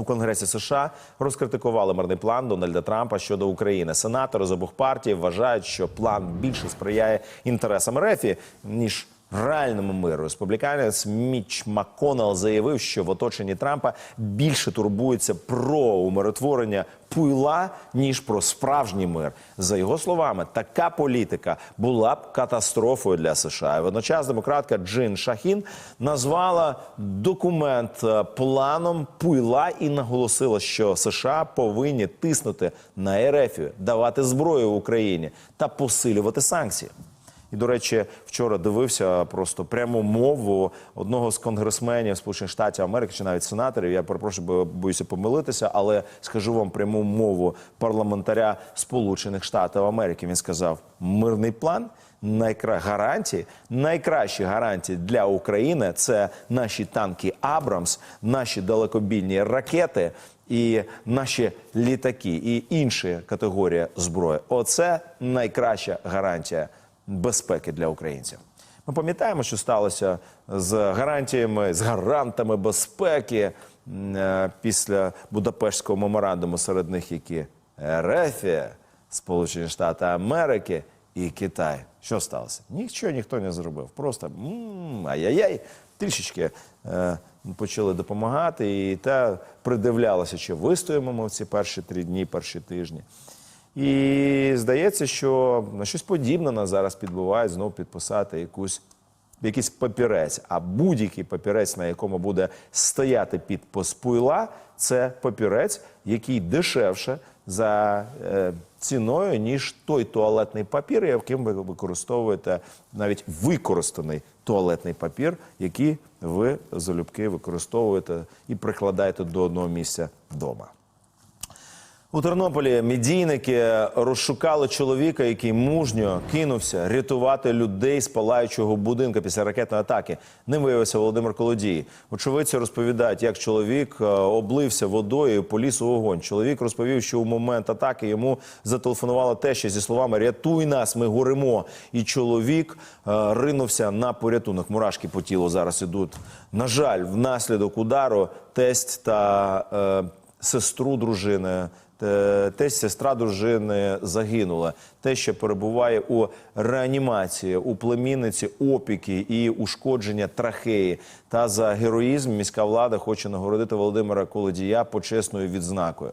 У Конгресі США розкритикували мирний план Дональда Трампа щодо України. Сенатори з обох партій вважають, що план більше сприяє інтересам РЕФІ ніж реальному миру. Республіканець Міч Макконел заявив, що в оточенні Трампа більше турбується про умиротворення пуйла ніж про справжній мир. За його словами, така політика була б катастрофою для США. Водночас демократка Джин Шахін назвала документ е, планом пуйла і наголосила, що США повинні тиснути на РФ, давати зброю Україні та посилювати санкції. І, до речі, вчора дивився просто пряму мову одного з конгресменів Сполучених Штатів Америки чи навіть сенаторів. Я перепрошую, бо боюся помилитися, але скажу вам пряму мову парламентаря Сполучених Штатів Америки. Він сказав: мирний план. Найкра гарантії, найкращі гарантії для України це наші танки Абрамс, наші далекобійні ракети і наші літаки, і інші категорії зброї. Оце найкраща гарантія безпеки для українців. Ми пам'ятаємо, що сталося з гарантіями, з гарантами безпеки е, після Будапештського меморандуму, серед них які РФ, Сполучені Штати Америки і Китай. Що сталося? Нічого ніхто не зробив. Просто ай-яй-яй, трішечки е, почали допомагати, і та придивлялося, чи вистоїмо ми в ці перші три дні, перші тижні. І здається, що щось подібне нас зараз підбувають знову підписати якусь якийсь папірець. А будь-який папірець, на якому буде стояти підпис пуйла, це папірець, який дешевше за е, ціною, ніж той туалетний папір, яким ви використовуєте навіть використаний туалетний папір, який ви залюбки використовуєте і прикладаєте до одного місця вдома. У Тернополі медійники розшукали чоловіка, який мужньо кинувся рятувати людей з палаючого будинку після ракетної атаки. Ним виявився Володимир Колодій. Очевидці розповідають, як чоловік е, облився водою і поліз у вогонь. Чоловік розповів, що у момент атаки йому зателефонувала теща зі словами Рятуй нас, ми горимо. І чоловік е, ринувся на порятунок. Мурашки по тілу зараз ідуть. На жаль, внаслідок удару тесть та е, сестру дружини. Те- Тесть сестра дружини загинула. Те, що перебуває у реанімації, у племінниці опіки і ушкодження трахеї. Та за героїзм міська влада хоче нагородити Володимира Колодія почесною відзнакою.